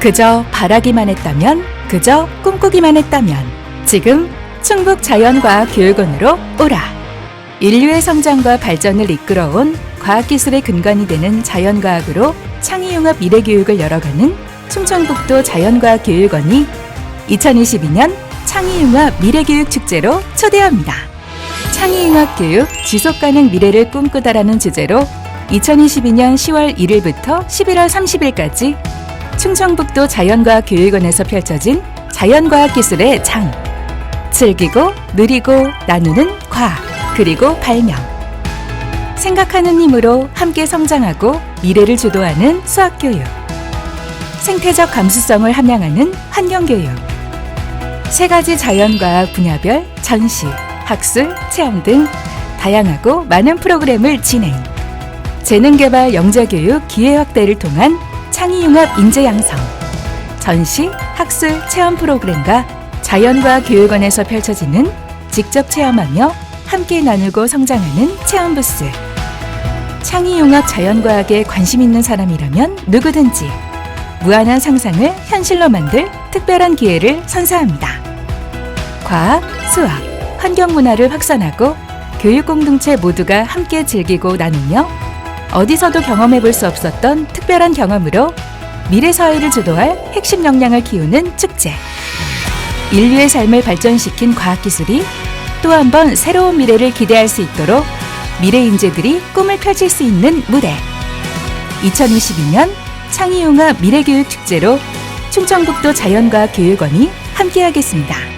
그저 바라기만 했다면, 그저 꿈꾸기만 했다면, 지금 충북 자연과학 교육원으로 오라. 인류의 성장과 발전을 이끌어온 과학기술의 근간이 되는 자연과학으로 창의융합 미래교육을 열어가는 충청북도 자연과학교육원이 2022년 창의융합 미래교육 축제로 초대합니다. 창의융합 교육 지속가능 미래를 꿈꾸다라는 주제로 2022년 10월 1일부터 11월 30일까지 충청북도 자연과학교육원에서 펼쳐진 자연과학기술의 장. 즐기고, 누리고, 나누는 과학, 그리고 발명. 생각하는 힘으로 함께 성장하고 미래를 주도하는 수학교육. 생태적 감수성을 함양하는 환경교육. 세 가지 자연과학 분야별 전시, 학술, 체험 등 다양하고 많은 프로그램을 진행. 재능개발 영재교육 기회 확대를 통한 창의융합 인재 양성. 전시, 학술, 체험 프로그램과 자연과학 교육원에서 펼쳐지는 직접 체험하며 함께 나누고 성장하는 체험 부스. 창의융합 자연과학에 관심 있는 사람이라면 누구든지 무한한 상상을 현실로 만들 특별한 기회를 선사합니다. 과학, 수학, 환경 문화를 확산하고 교육 공동체 모두가 함께 즐기고 나누며 어디서도 경험해 볼 수 없었던 특별한 경험으로 미래 사회를 주도할 핵심 역량을 키우는 축제. 인류의 삶을 발전시킨 과학기술이 또 한 번 새로운 미래를 기대할 수 있도록 미래 인재들이 꿈을 펼칠 수 있는 무대. 2022년 창의융합 미래교육 축제로 충청북도 자연과학교육원이 함께하겠습니다.